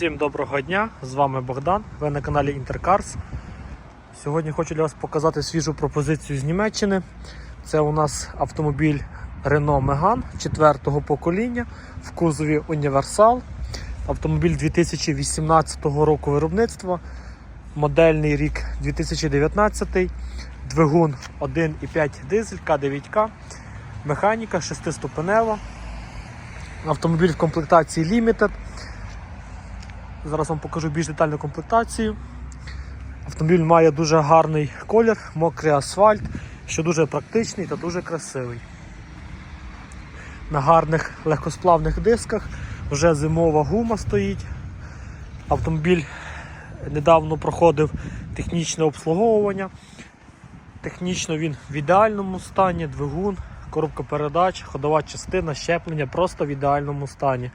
Всім доброго дня! З вами Богдан. Ви на каналі Intercars. Сьогодні хочу для вас показати свіжу пропозицію з Німеччини. Це у нас автомобіль Renault Megane 4-го покоління в кузові Універсал. Автомобіль 2018 року виробництва. Модельний рік 2019. Двигун 1,5 дизель К9К. Механіка 6-ступенева. Автомобіль в комплектації Limited. Зараз вам покажу більш детальну комплектацію. Автомобіль має дуже гарний колір, мокрий асфальт, що дуже практичний та дуже красивий. На гарних легкосплавних дисках вже зимова гума стоїть. Автомобіль недавно проходив технічне обслуговування. Технічно він в ідеальному стані, двигун, коробка передач, ходова частина, щеплення просто в ідеальному стані.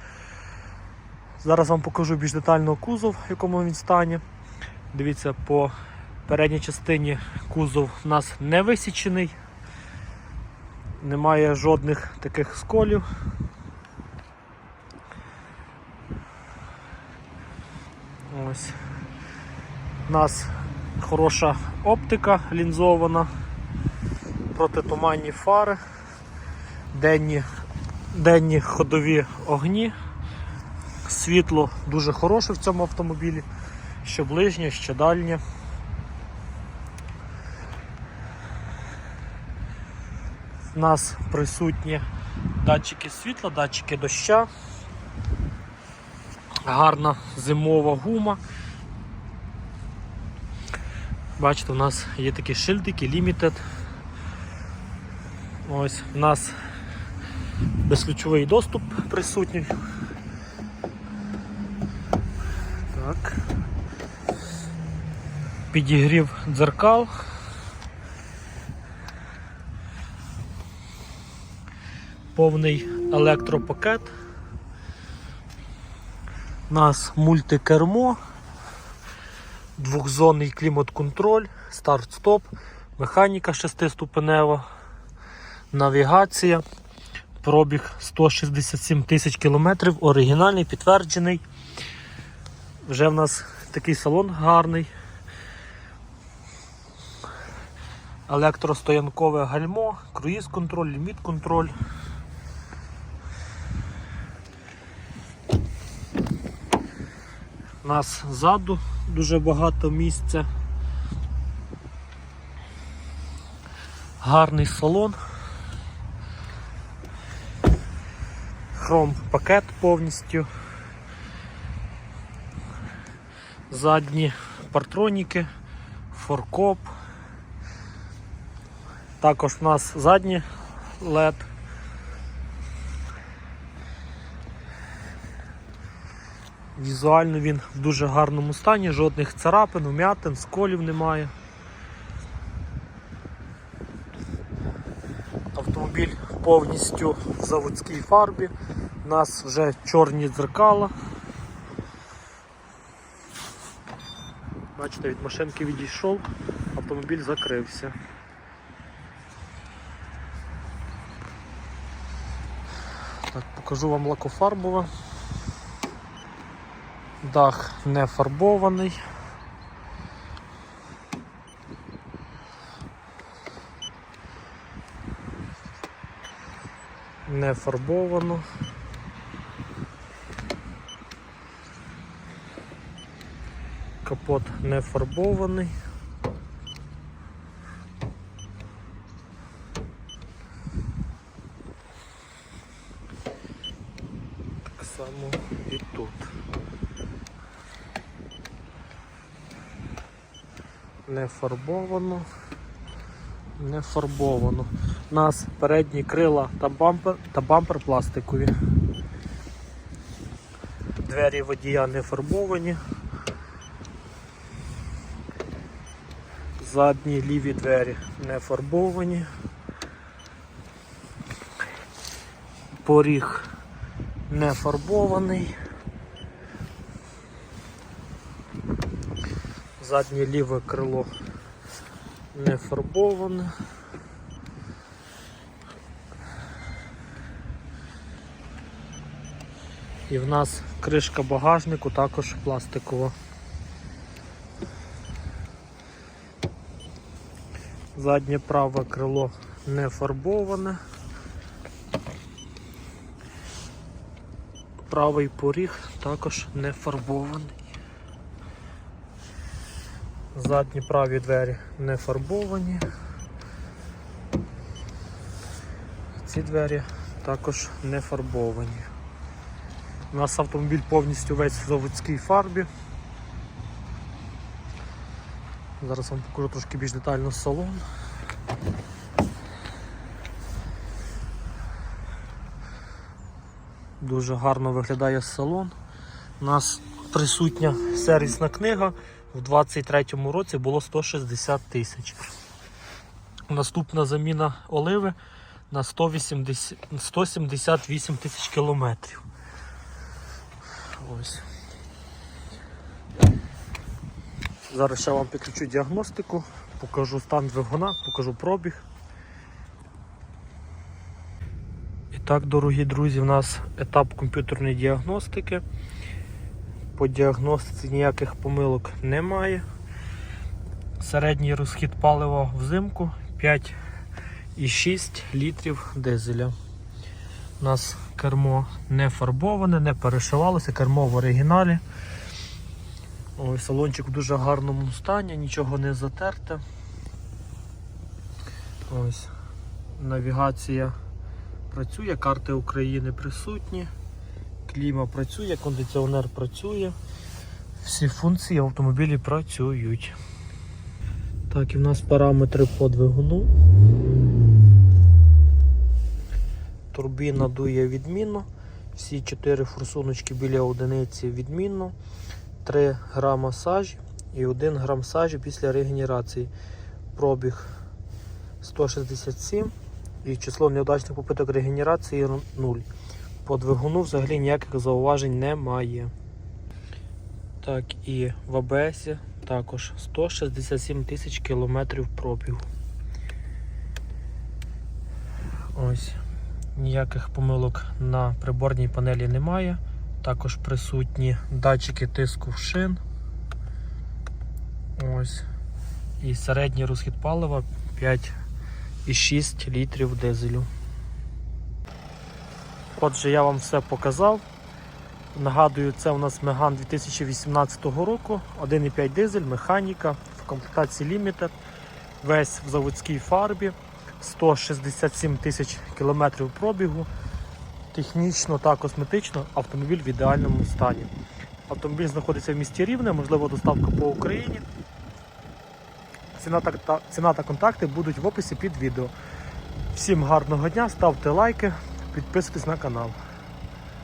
Зараз вам покажу більш детально кузов, в якому він стані. Дивіться, по передній частині кузов у нас не висічений, немає жодних таких сколів. Ось. У нас хороша оптика лінзована, протитуманні фари, денні, денні ходові огні. Світло дуже хороше в цьому автомобілі, що ближнє, що дальнє. У нас присутні датчики світла, датчики доща, гарна зимова гума. Бачите, у нас є такі шильдики Limited. Ось у нас безключовий доступ присутній. Так. Підігрів дзеркал. Повний електропакет. У нас мультикермо, двохзонний клімат-контроль, старт-стоп, механіка шестиступенева, навігація, пробіг 167 тисяч кілометрів, оригінальний, підтверджений. Вже в нас такий салон гарний. Електростоянкове гальмо, круїз контроль, ліміт контроль. У нас ззаду дуже багато місця. Гарний салон. Хром пакет повністю. Задні партроніки, форкоп. Також у нас задні LED. Візуально він в дуже гарному стані, жодних царапин, вмятин, сколів немає. Автомобіль повністю в заводській фарбі. У нас вже чорні дзеркала. Бачите, від машинки відійшов, автомобіль закрився. Так, Покажу вам лакофарбове. Дах не фарбований. Не фарбовано. Капот не фарбований. Так само і тут. Не фарбовано, не фарбовано. У нас передні крила та бампер, та бампер пластикові. Двері водія не фарбовані. Задні ліві двері не фарбовані. Поріг не фарбований. Заднє ліве крило не фарбоване. І в нас кришка багажнику також пластикова. Заднє праве крило не фарбоване. Правий поріг також не фарбований. Задні праві двері не фарбовані. Ці двері також не фарбовані. У нас автомобіль повністю весь в заводській фарбі. Зараз вам покажу трошки більш детально салон. Дуже гарно виглядає салон. У нас присутня сервісна книга. В 2023 році було 160 тисяч. Наступна заміна оливи на 180, 178 тисяч кілометрів. Ось. Зараз ще вам підключу діагностику, покажу стан двигуна, покажу пробіг. І так, дорогі друзі, у нас етап комп'ютерної діагностики. По діагностиці ніяких помилок немає. Середній розхід палива взимку 5,6 літрів дизеля. У нас кермо не фарбоване, не перешивалося, кермо в оригіналі. Ой, салончик в дуже гарному стані, нічого не затерте. Ось. Навігація працює, карти України присутні, кліма працює, кондиціонер працює. Всі функції автомобілі працюють. Так, і в нас параметри по двигуну. Турбіна дує відмінно. Всі чотири форсуночки біля одиниці відмінно. 3 грама сажі і 1 грам сажі після регенерації. Пробіг 167 і число неудачних попиток регенерації 0. По двигуну взагалі ніяких зауважень немає. Так, і в АБС також 167 тисяч кілометрів пробігу. Ось. Ніяких помилок на приборній панелі немає. Також присутні датчики тиску в шин. Ось. І середній розхід палива 5,6 літрів дизелю. Отже, я вам все показав. Нагадую, це у нас Меган 2018 року, 1,5 дизель, механіка в комплектації Limited, весь в заводській фарбі, 167 тисяч кілометрів пробігу. Технічно та косметично автомобіль в ідеальному стані. Автомобіль знаходиться в місті Рівне, можливо, доставка по Україні. Ціна та, та, ціна та контакти будуть в описі під відео. Всім гарного дня, ставте лайки, підписуйтесь на канал.